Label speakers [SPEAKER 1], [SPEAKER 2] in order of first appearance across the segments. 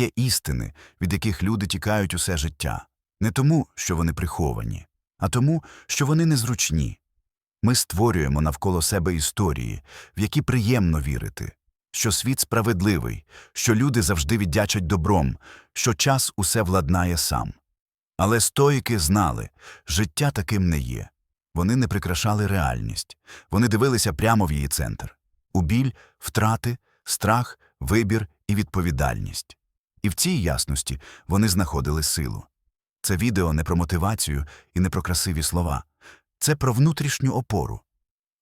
[SPEAKER 1] Є істини, від яких люди тікають усе життя, не тому, що вони приховані, а тому, що вони незручні. Ми створюємо навколо себе історії, в які приємно вірити, що світ справедливий, що люди завжди віддячать добром, що час усе владнає сам. Але стоїки знали, життя таким не є. Вони не прикрашали реальність, вони дивилися прямо в її центр у біль, втрати, страх, вибір і відповідальність. І в цій ясності вони знаходили силу. Це відео не про мотивацію і не про красиві слова, це про внутрішню опору,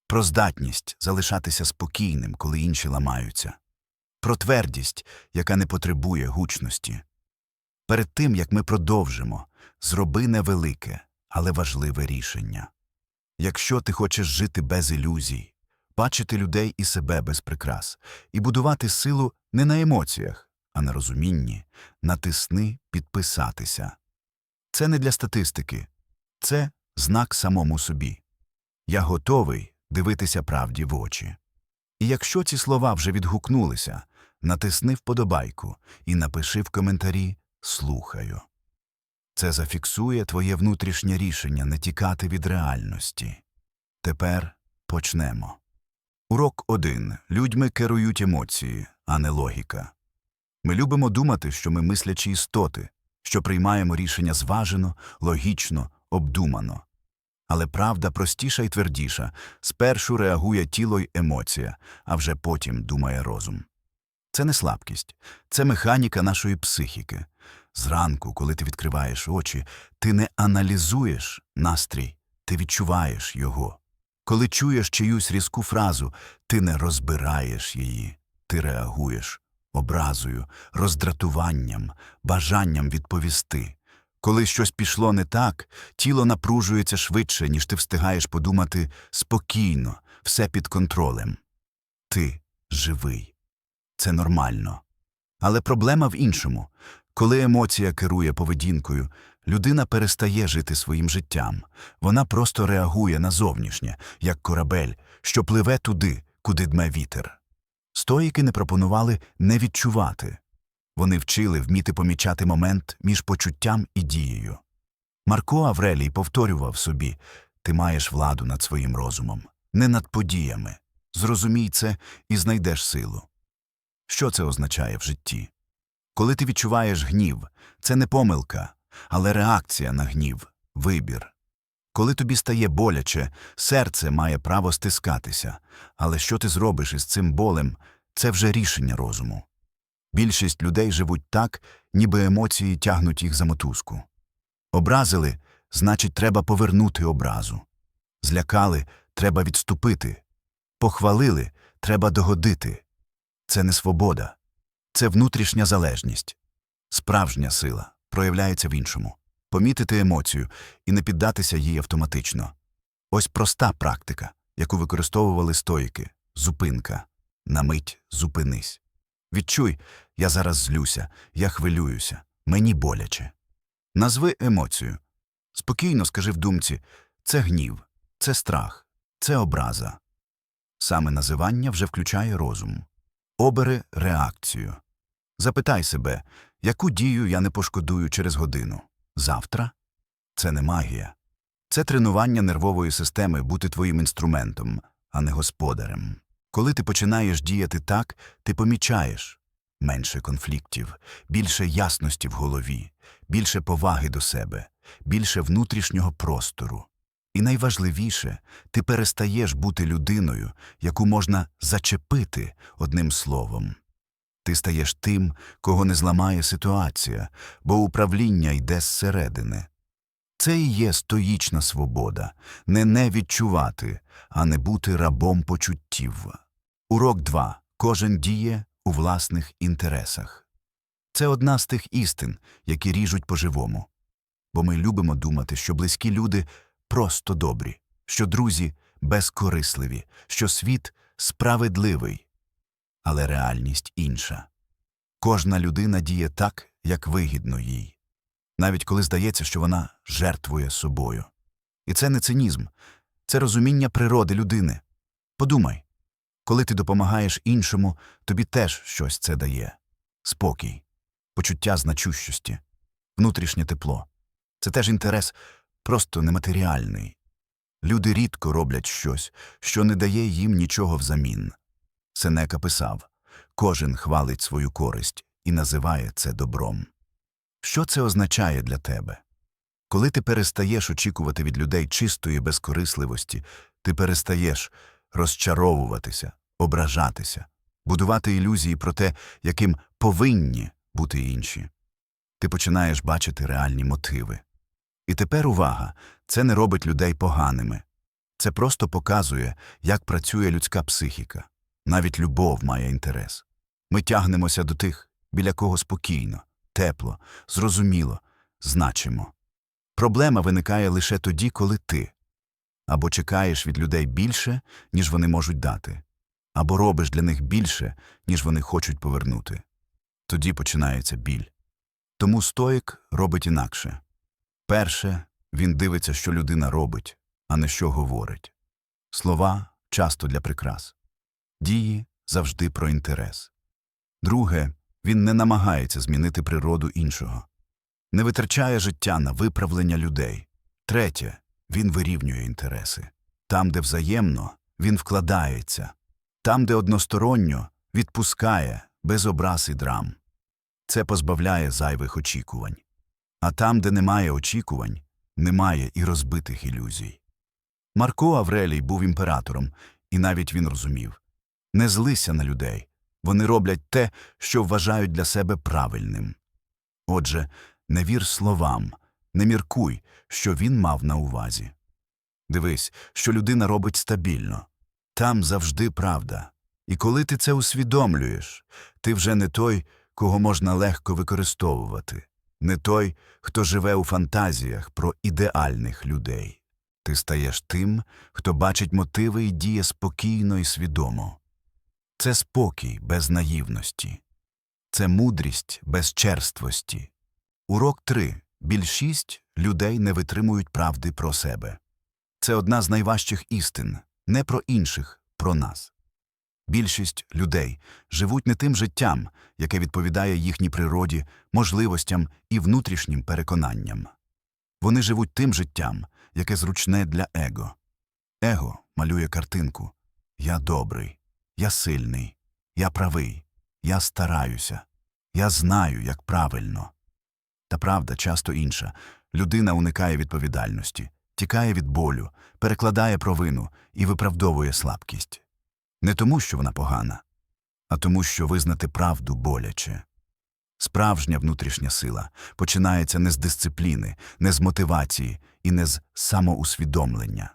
[SPEAKER 1] про здатність залишатися спокійним, коли інші ламаються, про твердість, яка не потребує гучності. Перед тим, як ми продовжимо, зроби невелике, але важливе рішення. Якщо ти хочеш жити без ілюзій, бачити людей і себе без прикрас, і будувати силу не на емоціях, а на розумінні, натисни підписатися. Це не для статистики, це знак самому собі. Я готовий дивитися правді в очі. І якщо ці слова вже відгукнулися, натисни вподобайку і напиши в коментарі Слухаю. Це зафіксує твоє внутрішнє рішення не тікати від реальності. Тепер почнемо. Урок 1. Людьми керують емоції, а не логіка. Ми любимо думати, що ми мислячі істоти, що приймаємо рішення зважено, логічно, обдумано. Але правда простіша і твердіша спершу реагує тіло й емоція, а вже потім думає розум. Це не слабкість, це механіка нашої психіки. Зранку, коли ти відкриваєш очі, ти не аналізуєш настрій, ти відчуваєш його. Коли чуєш чиюсь різку фразу, ти не розбираєш її, ти реагуєш образою, роздратуванням, бажанням відповісти. Коли щось пішло не так, тіло напружується швидше, ніж ти встигаєш подумати спокійно, все під контролем. Ти живий. Це нормально. Але проблема в іншому. Коли емоція керує поведінкою, людина перестає жити своїм життям. Вона просто реагує на зовнішнє, як корабель, що пливе туди, куди дме вітер. Стоїки не пропонували не відчувати. Вони вчили вміти помічати момент між почуттям і дією. Марко Аврелій повторював собі ти маєш владу над своїм розумом, не над подіями. Зрозумій це і знайдеш силу. Що це означає в житті? Коли ти відчуваєш гнів, це не помилка, але реакція на гнів, вибір. Коли тобі стає боляче, серце має право стискатися, але що ти зробиш із цим болем, це вже рішення розуму. Більшість людей живуть так, ніби емоції тягнуть їх за мотузку. Образили значить, треба повернути образу. Злякали треба відступити. Похвалили треба догодити. Це не свобода, це внутрішня залежність. Справжня сила проявляється в іншому помітити емоцію і не піддатися їй автоматично. Ось проста практика, яку використовували стоїки зупинка. На мить зупинись. Відчуй, я зараз злюся, я хвилююся, мені боляче. Назви емоцію. Спокійно скажи в думці це гнів, це страх, це образа. Саме називання вже включає розум. Обери реакцію. Запитай себе, яку дію я не пошкодую через годину. Завтра? Це не магія. Це тренування нервової системи бути твоїм інструментом, а не господарем. Коли ти починаєш діяти так, ти помічаєш менше конфліктів, більше ясності в голові, більше поваги до себе, більше внутрішнього простору. І найважливіше, ти перестаєш бути людиною, яку можна зачепити одним словом. Ти стаєш тим, кого не зламає ситуація, бо управління йде зсередини. Це і є стоїчна свобода не не відчувати, а не бути рабом почуттів. Урок 2. Кожен діє у власних інтересах. Це одна з тих істин, які ріжуть по-живому. Бо ми любимо думати, що близькі люди просто добрі, що друзі безкорисливі, що світ справедливий. Але реальність інша. Кожна людина діє так, як вигідно їй навіть коли здається, що вона жертвує собою. І це не цинізм, це розуміння природи людини. Подумай коли ти допомагаєш іншому, тобі теж щось це дає спокій, почуття значущості, внутрішнє тепло. Це теж інтерес просто нематеріальний. Люди рідко роблять щось, що не дає їм нічого взамін. Сенека писав кожен хвалить свою користь і називає це добром. Що це означає для тебе? Коли ти перестаєш очікувати від людей чистої безкорисливості, ти перестаєш розчаровуватися, ображатися, будувати ілюзії про те, яким повинні бути інші. Ти починаєш бачити реальні мотиви. І тепер увага це не робить людей поганими. Це просто показує, як працює людська психіка. Навіть любов має інтерес. Ми тягнемося до тих, біля кого спокійно, тепло, зрозуміло, значимо. Проблема виникає лише тоді, коли ти або чекаєш від людей більше, ніж вони можуть дати, або робиш для них більше, ніж вони хочуть повернути. Тоді починається біль. Тому стоїк робить інакше. Перше, він дивиться, що людина робить, а не що говорить. Слова часто для прикрас. Дії завжди про інтерес. Друге, він не намагається змінити природу іншого. Не витрачає життя на виправлення людей. Третє, він вирівнює інтереси. Там, де взаємно, він вкладається. Там, де односторонньо, відпускає, без образ і драм. Це позбавляє зайвих очікувань. А там, де немає очікувань, немає і розбитих ілюзій. Марко Аврелій був імператором, і навіть він розумів не злися на людей, вони роблять те, що вважають для себе правильним. Отже, не вір словам, не міркуй, що він мав на увазі. Дивись, що людина робить стабільно. Там завжди правда. І коли ти це усвідомлюєш, ти вже не той, кого можна легко використовувати, не той, хто живе у фантазіях про ідеальних людей. Ти стаєш тим, хто бачить мотиви і діє спокійно і свідомо. Це спокій без наївності, це мудрість без черствості. Урок 3. Більшість людей не витримують правди про себе. Це одна з найважчих істин, не про інших, про нас. Більшість людей живуть не тим життям, яке відповідає їхній природі, можливостям і внутрішнім переконанням. Вони живуть тим життям, яке зручне для его. Его малює картинку Я добрий, я сильний, я правий, я стараюся, я знаю, як правильно. Та правда часто інша. Людина уникає відповідальності, тікає від болю, перекладає провину і виправдовує слабкість. Не тому, що вона погана, а тому, що визнати правду боляче. Справжня внутрішня сила починається не з дисципліни, не з мотивації і не з самоусвідомлення.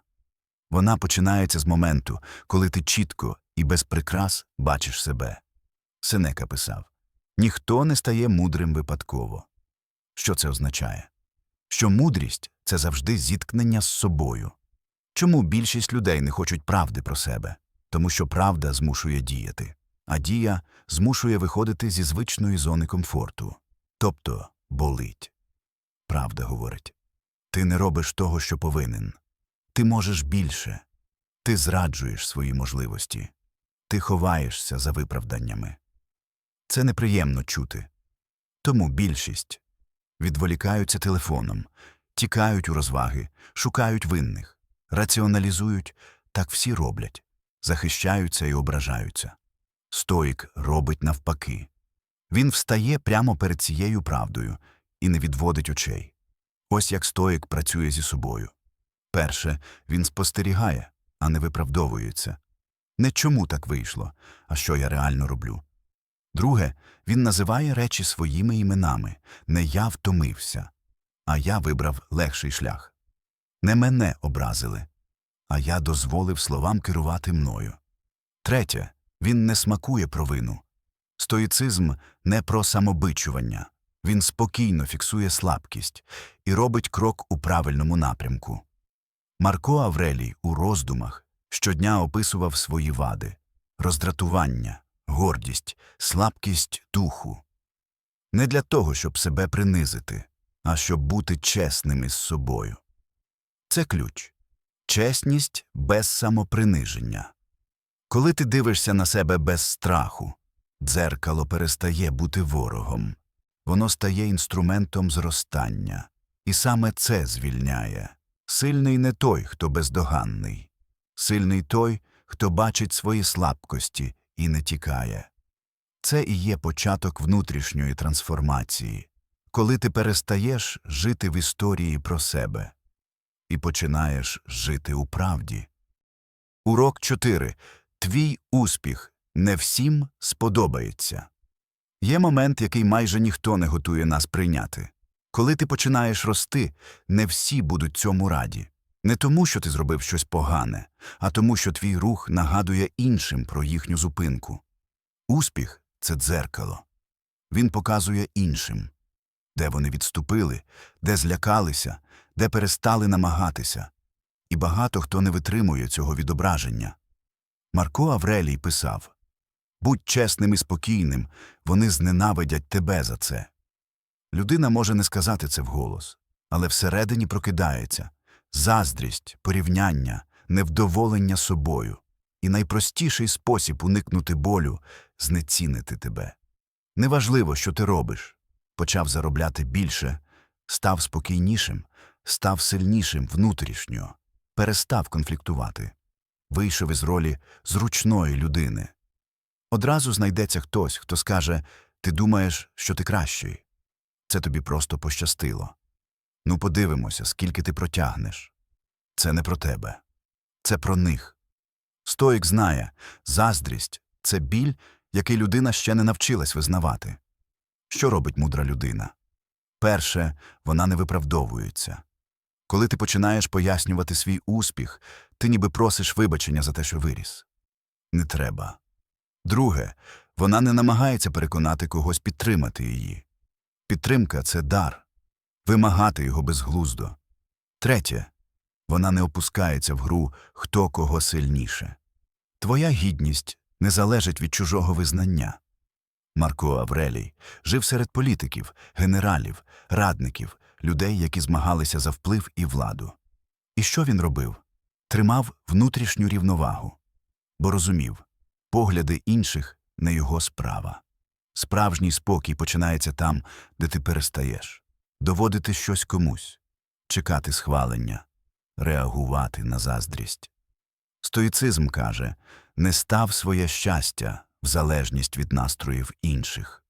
[SPEAKER 1] Вона починається з моменту, коли ти чітко і без прикрас бачиш себе. Сенека писав Ніхто не стає мудрим випадково. Що це означає? Що мудрість це завжди зіткнення з собою. Чому більшість людей не хочуть правди про себе? Тому що правда змушує діяти, а дія змушує виходити зі звичної зони комфорту, тобто болить. Правда говорить ти не робиш того, що повинен. Ти можеш більше, ти зраджуєш свої можливості, ти ховаєшся за виправданнями. Це неприємно чути. Тому більшість відволікаються телефоном, тікають у розваги, шукають винних, раціоналізують, так всі роблять, захищаються і ображаються. Стоїк робить навпаки. Він встає прямо перед цією правдою і не відводить очей. Ось як стоїк працює зі собою. Перше, він спостерігає, а не виправдовується. Не чому так вийшло, а що я реально роблю. Друге, він називає речі своїми іменами не я втомився, а я вибрав легший шлях. Не мене образили, а я дозволив словам керувати мною. Третє, він не смакує провину. Стоїцизм не про самобичування, він спокійно фіксує слабкість і робить крок у правильному напрямку. Марко Аврелій у роздумах щодня описував свої вади роздратування, гордість, слабкість духу. Не для того, щоб себе принизити, а щоб бути чесним із собою. Це ключ чесність без самоприниження. Коли ти дивишся на себе без страху, дзеркало перестає бути ворогом. воно стає інструментом зростання. І саме це звільняє. Сильний не той, хто бездоганний. Сильний той, хто бачить свої слабкості і не тікає. Це і є початок внутрішньої трансформації, коли ти перестаєш жити в історії про себе і починаєш жити у правді. Урок 4. Твій успіх не всім сподобається. Є момент, який майже ніхто не готує нас прийняти. Коли ти починаєш рости, не всі будуть цьому раді. Не тому, що ти зробив щось погане, а тому, що твій рух нагадує іншим про їхню зупинку. Успіх це дзеркало. Він показує іншим, де вони відступили, де злякалися, де перестали намагатися. І багато хто не витримує цього відображення. Марко Аврелій писав Будь чесним і спокійним, вони зненавидять тебе за це. Людина може не сказати це вголос, але всередині прокидається заздрість, порівняння, невдоволення собою. І найпростіший спосіб уникнути болю знецінити тебе. Неважливо, що ти робиш. Почав заробляти більше, став спокійнішим, став сильнішим внутрішньо, перестав конфліктувати, вийшов із ролі зручної людини. Одразу знайдеться хтось, хто скаже Ти думаєш, що ти кращий. Це тобі просто пощастило. Ну, подивимося, скільки ти протягнеш. Це не про тебе, це про них. Стоїк знає, заздрість це біль, який людина ще не навчилась визнавати. Що робить мудра людина? Перше, вона не виправдовується. Коли ти починаєш пояснювати свій успіх, ти ніби просиш вибачення за те, що виріс. Не треба. Друге, вона не намагається переконати когось підтримати її. Підтримка це дар, вимагати його безглуздо. Третє, вона не опускається в гру хто кого сильніше. Твоя гідність не залежить від чужого визнання. Марко Аврелій жив серед політиків, генералів, радників, людей, які змагалися за вплив і владу. І що він робив? Тримав внутрішню рівновагу, бо розумів погляди інших не його справа. Справжній спокій починається там, де ти перестаєш доводити щось комусь, чекати схвалення, реагувати на заздрість. Стоїцизм каже не став своє щастя в залежність від настроїв інших.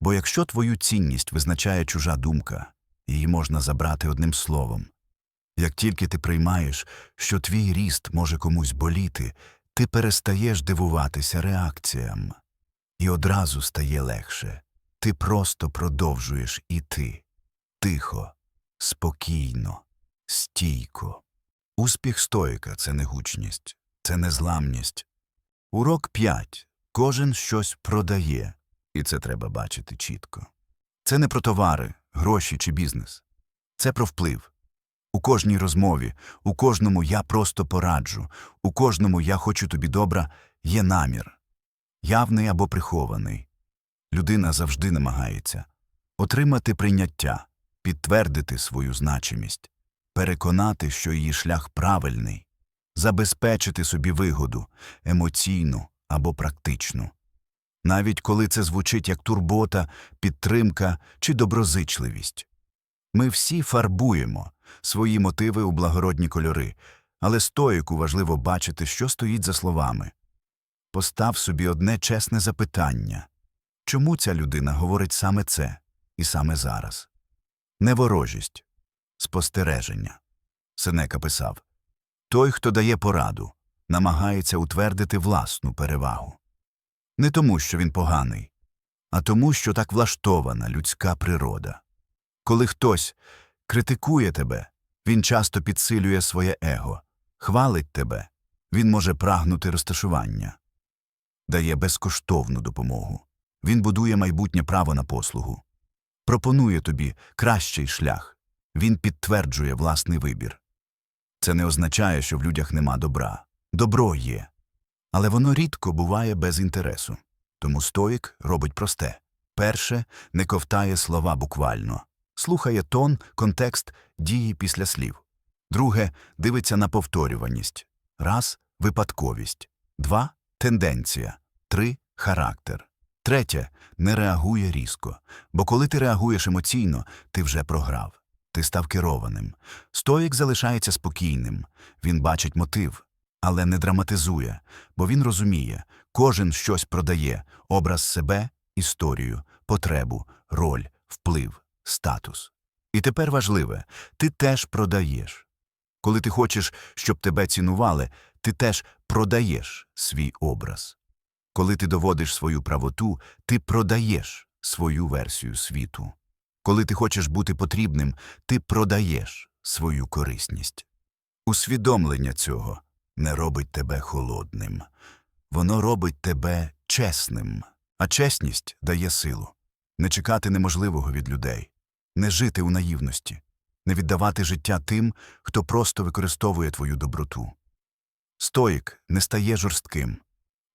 [SPEAKER 1] Бо якщо твою цінність визначає чужа думка, її можна забрати одним словом. Як тільки ти приймаєш, що твій ріст може комусь боліти, ти перестаєш дивуватися реакціям. І одразу стає легше. Ти просто продовжуєш іти. Тихо, спокійно, стійко. Успіх стоїка це не гучність, це незламність. Урок 5. Кожен щось продає, і це треба бачити чітко. Це не про товари, гроші чи бізнес. Це про вплив. У кожній розмові, у кожному я просто пораджу, у кожному я хочу тобі добра є намір. Явний або прихований. Людина завжди намагається отримати прийняття, підтвердити свою значимість, переконати, що її шлях правильний, забезпечити собі вигоду емоційну або практичну. Навіть коли це звучить як турбота, підтримка чи доброзичливість. Ми всі фарбуємо свої мотиви у благородні кольори, але стоїку важливо бачити, що стоїть за словами. Постав собі одне чесне запитання чому ця людина говорить саме це і саме зараз? Не ворожість, спостереження. Сенека писав Той, хто дає пораду, намагається утвердити власну перевагу. Не тому, що він поганий, а тому, що так влаштована людська природа. Коли хтось критикує тебе, він часто підсилює своє его, хвалить тебе, він може прагнути розташування, дає безкоштовну допомогу. Він будує майбутнє право на послугу, пропонує тобі кращий шлях, він підтверджує власний вибір. Це не означає, що в людях нема добра. Добро є. Але воно рідко буває без інтересу. Тому стоїк робить просте перше, не ковтає слова буквально, слухає тон, контекст дії після слів. Друге дивиться на повторюваність. Раз випадковість. Два тенденція. Три характер. Третє не реагує різко, бо коли ти реагуєш емоційно, ти вже програв. Ти став керованим. Стоїк залишається спокійним. Він бачить мотив, але не драматизує, бо він розуміє, кожен щось продає образ себе, історію, потребу, роль, вплив, статус. І тепер важливе ти теж продаєш. Коли ти хочеш, щоб тебе цінували, ти теж продаєш свій образ. Коли ти доводиш свою правоту, ти продаєш свою версію світу. Коли ти хочеш бути потрібним, ти продаєш свою корисність. Усвідомлення цього не робить тебе холодним. Воно робить тебе чесним, а чесність дає силу. Не чекати неможливого від людей, не жити у наївності, не віддавати життя тим, хто просто використовує твою доброту. Стоїк не стає жорстким.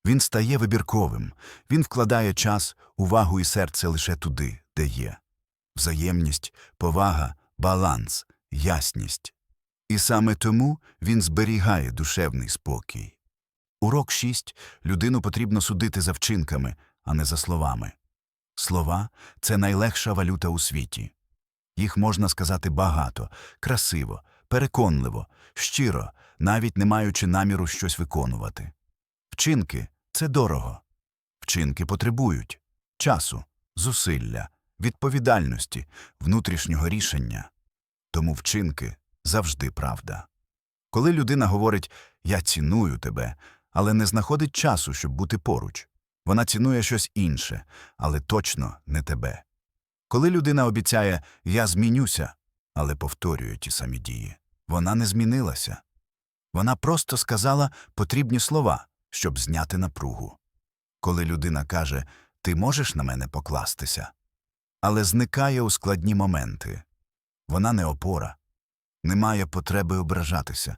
[SPEAKER 1] Він стає вибірковим, він вкладає час, увагу і серце лише туди, де є. Взаємність, повага, баланс, ясність. І саме тому він зберігає душевний спокій. Урок 6. Людину потрібно судити за вчинками, а не за словами. Слова це найлегша валюта у світі. Їх можна сказати багато, красиво, переконливо, щиро, навіть не маючи наміру щось виконувати. Вчинки це дорого. Вчинки потребують часу, зусилля, відповідальності, внутрішнього рішення. Тому вчинки завжди правда. Коли людина говорить Я ціную тебе, але не знаходить часу, щоб бути поруч, вона цінує щось інше, але точно не тебе. Коли людина обіцяє Я змінюся, але повторює ті самі дії, вона не змінилася. Вона просто сказала потрібні слова, щоб зняти напругу. Коли людина каже Ти можеш на мене покластися, але зникає у складні моменти. Вона не опора, немає потреби ображатися,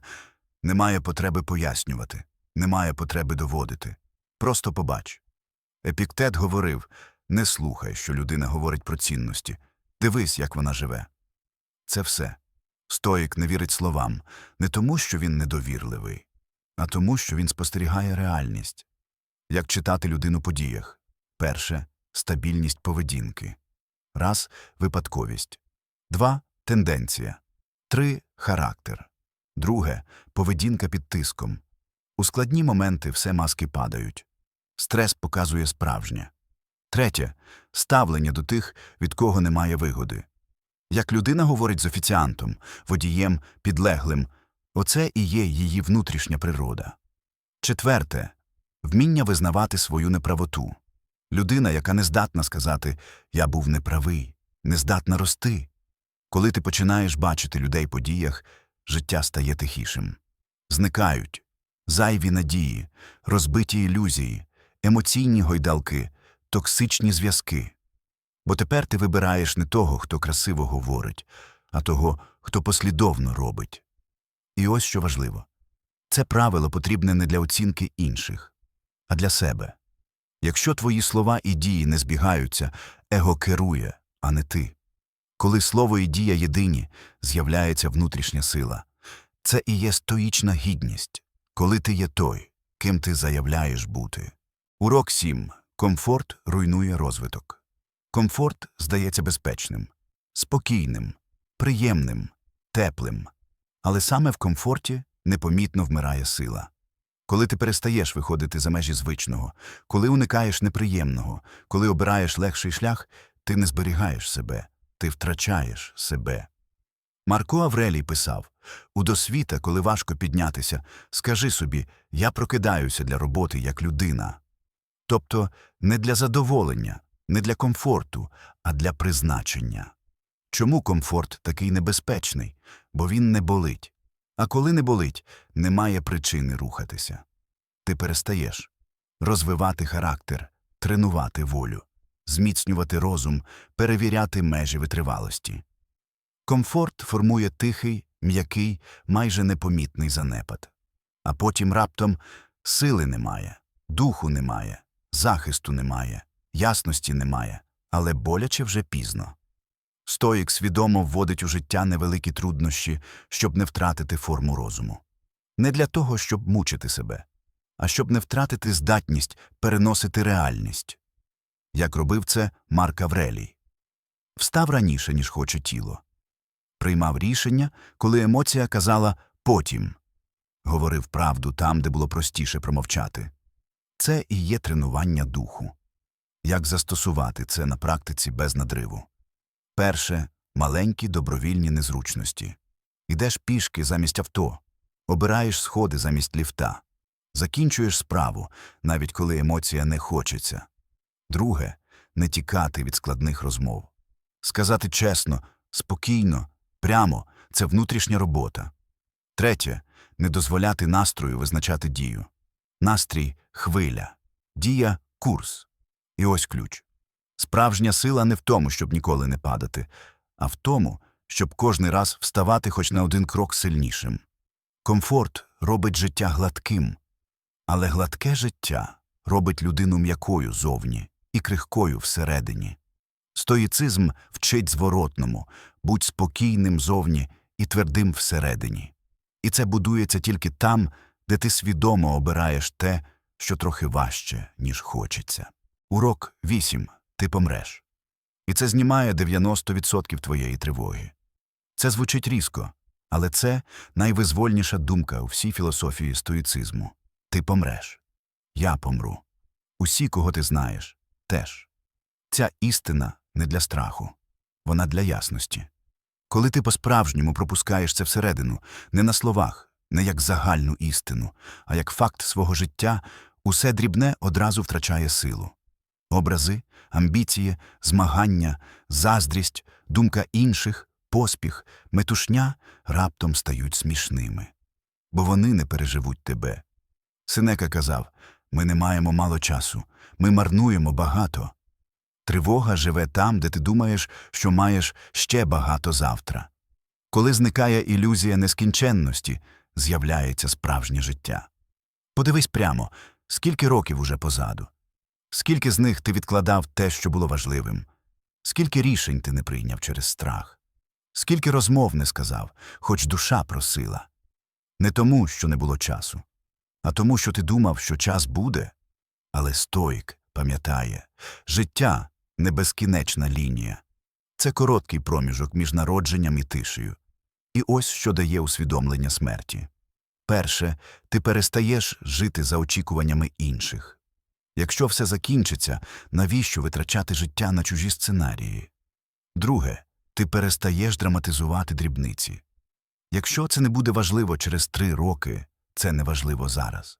[SPEAKER 1] немає потреби пояснювати, немає потреби доводити. Просто побач. Епіктет говорив не слухай, що людина говорить про цінності, дивись, як вона живе. Це все. Стоїк не вірить словам не тому, що він недовірливий, а тому, що він спостерігає реальність. Як читати людину по діях перше стабільність поведінки, раз випадковість, два тенденція, три характер, друге поведінка під тиском. У складні моменти все маски падають. Стрес показує справжнє. Третє ставлення до тих, від кого немає вигоди. Як людина говорить з офіціантом, водієм, підлеглим, оце і є її внутрішня природа. Четверте вміння визнавати свою неправоту. Людина, яка не здатна сказати Я був неправий, не здатна рости. Коли ти починаєш бачити людей по діях, життя стає тихішим. Зникають зайві надії, розбиті ілюзії, емоційні гойдалки, токсичні зв'язки. Бо тепер ти вибираєш не того, хто красиво говорить, а того, хто послідовно робить. І ось що важливо це правило потрібне не для оцінки інших, а для себе. Якщо твої слова і дії не збігаються, его керує, а не ти. Коли слово і дія єдині, з'являється внутрішня сила. Це і є стоїчна гідність, коли ти є той, ким ти заявляєш бути. Урок 7. Комфорт руйнує розвиток. Комфорт здається безпечним, спокійним, приємним, теплим. Але саме в комфорті непомітно вмирає сила. Коли ти перестаєш виходити за межі звичного, коли уникаєш неприємного, коли обираєш легший шлях, ти не зберігаєш себе, ти втрачаєш себе. Марко Аврелій писав у досвіта, коли важко піднятися, скажи собі я прокидаюся для роботи як людина. Тобто не для задоволення, не для комфорту, а для призначення. Чому комфорт такий небезпечний? Бо він не болить. А коли не болить, немає причини рухатися. Ти перестаєш розвивати характер, тренувати волю, зміцнювати розум, перевіряти межі витривалості. Комфорт формує тихий, м'який, майже непомітний занепад. А потім раптом сили немає, духу немає, захисту немає, ясності немає, але боляче вже пізно. Стоїк свідомо вводить у життя невеликі труднощі, щоб не втратити форму розуму. Не для того, щоб мучити себе, а щоб не втратити здатність переносити реальність. як робив це Марк Аврелій. Встав раніше, ніж хоче тіло. Приймав рішення, коли емоція казала потім. Говорив правду там, де було простіше промовчати. Це і є тренування духу. Як застосувати це на практиці без надриву? Перше маленькі добровільні незручності. Йдеш пішки замість авто, обираєш сходи замість ліфта, закінчуєш справу, навіть коли емоція не хочеться. Друге не тікати від складних розмов. Сказати чесно, спокійно, прямо це внутрішня робота. Третє не дозволяти настрою визначати дію. Настрій хвиля, дія курс. І ось ключ. Справжня сила не в тому, щоб ніколи не падати, а в тому, щоб кожний раз вставати хоч на один крок сильнішим. Комфорт робить життя гладким, але гладке життя робить людину м'якою зовні і крихкою всередині. Стоїцизм вчить зворотному будь спокійним зовні і твердим всередині. І це будується тільки там, де ти свідомо обираєш те, що трохи важче, ніж хочеться. Урок 8. Ти помреш. І це знімає 90% твоєї тривоги. Це звучить різко, але це найвизвольніша думка у всій філософії стоїцизму. Ти помреш. Я помру. Усі, кого ти знаєш, теж. Ця істина не для страху, вона для ясності. Коли ти по-справжньому пропускаєш це всередину, не на словах, не як загальну істину, а як факт свого життя, усе дрібне одразу втрачає силу. Образи, амбіції, змагання, заздрість, думка інших, поспіх, метушня раптом стають смішними. Бо вони не переживуть тебе. Синека казав ми не маємо мало часу, ми марнуємо багато. Тривога живе там, де ти думаєш, що маєш ще багато завтра. Коли зникає ілюзія нескінченності, з'являється справжнє життя. Подивись прямо, скільки років уже позаду. Скільки з них ти відкладав те, що було важливим? Скільки рішень ти не прийняв через страх? Скільки розмов не сказав, хоч душа просила? Не тому, що не було часу, а тому, що ти думав, що час буде. Але стоїк пам'ятає, життя не безкінечна лінія. Це короткий проміжок між народженням і тишею. І ось що дає усвідомлення смерті. Перше, ти перестаєш жити за очікуваннями інших. Якщо все закінчиться, навіщо витрачати життя на чужі сценарії? Друге, ти перестаєш драматизувати дрібниці. Якщо це не буде важливо через три роки, це не важливо зараз.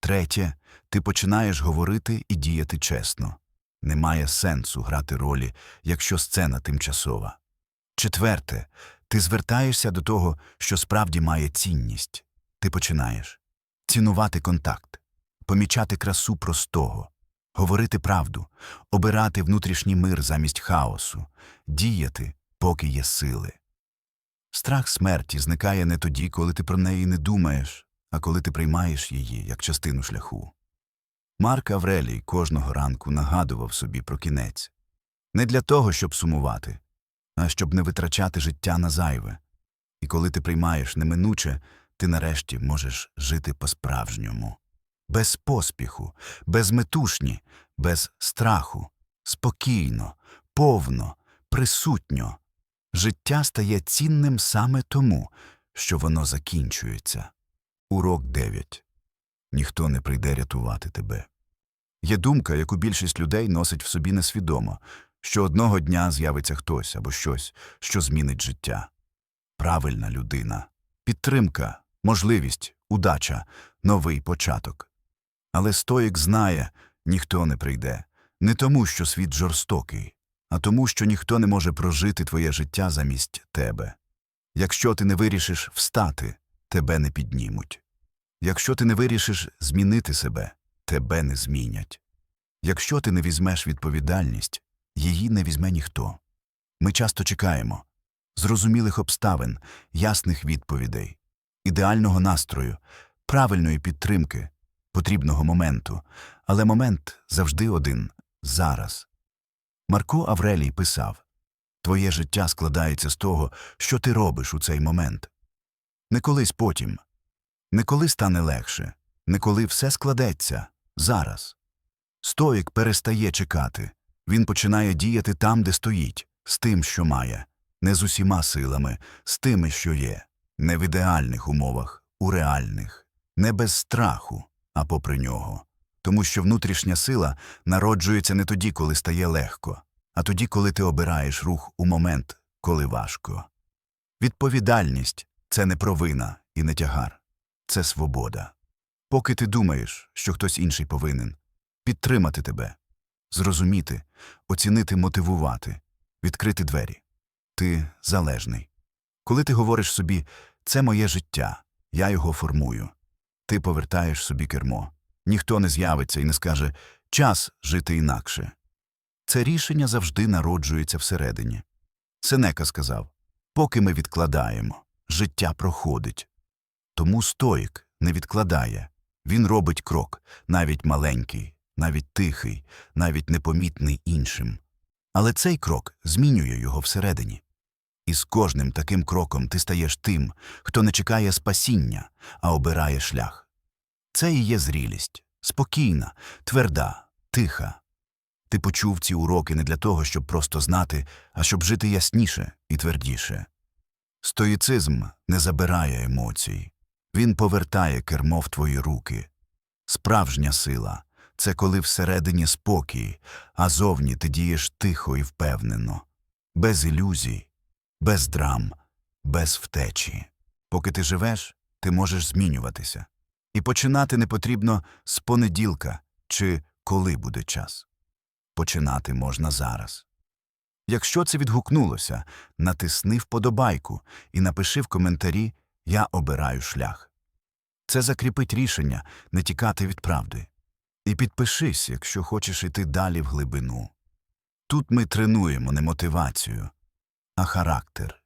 [SPEAKER 1] Третє, ти починаєш говорити і діяти чесно. Немає сенсу грати ролі, якщо сцена тимчасова. Четверте, ти звертаєшся до того, що справді має цінність. Ти починаєш цінувати контакт, помічати красу простого, говорити правду, обирати внутрішній мир замість хаосу, діяти, поки є сили. Страх смерті зникає не тоді, коли ти про неї не думаєш, а коли ти приймаєш її як частину шляху. Марк Аврелій кожного ранку нагадував собі про кінець не для того, щоб сумувати, а щоб не витрачати життя на зайве. І коли ти приймаєш неминуче, ти нарешті можеш жити по-справжньому. Без поспіху, без метушні, без страху, спокійно, повно, присутньо. Життя стає цінним саме тому, що воно закінчується. Урок 9. Ніхто не прийде рятувати тебе. Є думка, яку більшість людей носить в собі несвідомо, що одного дня з'явиться хтось або щось, що змінить життя. Правильна людина, підтримка, можливість, удача, новий початок. Але стоїк знає, ніхто не прийде, не тому, що світ жорстокий, а тому, що ніхто не може прожити твоє життя замість тебе. Якщо ти не вирішиш встати, тебе не піднімуть. Якщо ти не вирішиш змінити себе, тебе не змінять. Якщо ти не візьмеш відповідальність, її не візьме ніхто. Ми часто чекаємо зрозумілих обставин, ясних відповідей, ідеального настрою, правильної підтримки, потрібного моменту, але момент завжди один зараз. Марко Аврелій писав Твоє життя складається з того, що ти робиш у цей момент. Не колись потім, не коли стане легше, не коли все складеться. Зараз. Стоїк перестає чекати. Він починає діяти там, де стоїть, з тим, що має, не з усіма силами, з тими, що є, не в ідеальних умовах, у реальних, не без страху, а попри нього. Тому що внутрішня сила народжується не тоді, коли стає легко, а тоді, коли ти обираєш рух у момент, коли важко. Відповідальність це не провина і не тягар, це свобода. Поки ти думаєш, що хтось інший повинен, підтримати тебе, зрозуміти, оцінити, мотивувати, відкрити двері. Ти залежний. Коли ти говориш собі це моє життя, я його формую, ти повертаєш собі кермо. Ніхто не з'явиться і не скаже час жити інакше. Це рішення завжди народжується всередині. Сенека сказав поки ми відкладаємо, життя проходить. Тому стоїк не відкладає. Він робить крок, навіть маленький, навіть тихий, навіть непомітний іншим. Але цей крок змінює його всередині. І з кожним таким кроком ти стаєш тим, хто не чекає спасіння, а обирає шлях. Це і є зрілість, спокійна, тверда, тиха. Ти почув ці уроки не для того, щоб просто знати, а щоб жити ясніше і твердіше. Стоїцизм не забирає емоцій, він повертає кермо в твої руки. Справжня сила це коли всередині спокій, а зовні ти дієш тихо і впевнено, без ілюзій, без драм, без втечі. Поки ти живеш, ти можеш змінюватися. І починати не потрібно з понеділка чи коли буде час. Починати можна зараз. Якщо це відгукнулося, натисни вподобайку і напиши в коментарі Я обираю шлях. Це закріпить рішення не тікати від правди. І підпишись, якщо хочеш іти далі в глибину. Тут ми тренуємо не мотивацію, а характер